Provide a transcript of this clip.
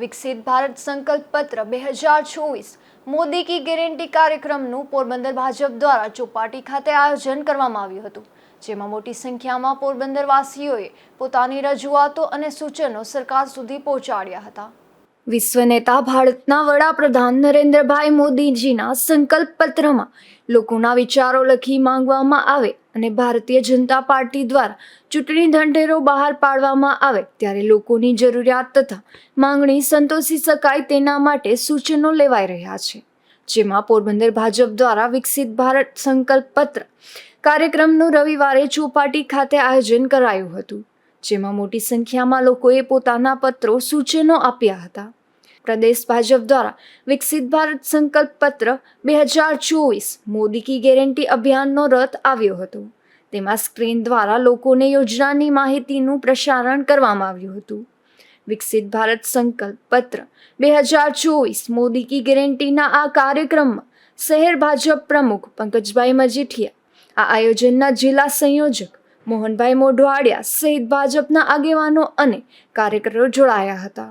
વિકસિત ભારત સંકલ્પ પત્ર બે હજાર ચોવીસ મોદી કી ગેરંટી કાર્યક્રમનું પોરબંદર ભાજપ દ્વારા ચોપાટી ખાતે આયોજન કરવામાં આવ્યું હતું, જેમાં મોટી સંખ્યામાં પોરબંદરવાસીઓએ પોતાની રજૂઆતો અને સૂચનો સરકાર સુધી પહોંચાડ્યા હતા. વિશ્વ નેતા ભારતના વડાપ્રધાન નરેન્દ્રભાઈ મોદીજીના સંકલ્પ પત્રમાં લોકોના વિચારો લખી માંગવામાં આવે અને ભારતીય જનતા પાર્ટી દ્વારા ચૂંટણી ઢંઢેરો બહાર પાડવામાં આવે ત્યારે લોકોની જરૂરિયાત તથા માંગણી સંતોષી શકાય તેના માટે સૂચનો લેવાઈ રહ્યા છે. જેમાં પોરબંદર ભાજપ દ્વારા વિકસિત ભારત સંકલ્પ પત્ર કાર્યક્રમનું રવિવારે ચોપાટી ખાતે આયોજન કરાયું હતું, જેમાં મોટી સંખ્યામાં લોકોએ પોતાના પત્રો સૂચનો આપ્યા હતા. પ્રદેશ ભાજપ દ્વારા વિકસિત ભારત સંકલ્પ પત્ર બે હજાર ચોવીસ મોદી કી ગેરંટી અભિયાનનો રથ આવ્યો હતો. તેમાં સ્ક્રીન દ્વારા લોકોને યોજનાની માહિતીનું પ્રસારણ કરવામાં આવ્યું હતું. વિકસિત ભારત સંકલ્પ પત્ર બે હજાર ચોવીસ મોદી કી ગેરંટીના આ કાર્યક્રમમાં શહેર ભાજપ પ્રમુખ પંકજભાઈ મજીઠિયા, આ આયોજનના જિલ્લા સંયોજક મોહનભાઈ મોઢવાડિયા સહિત ભાજપના આગેવાનો અને કાર્યકરો જોડાયા હતા.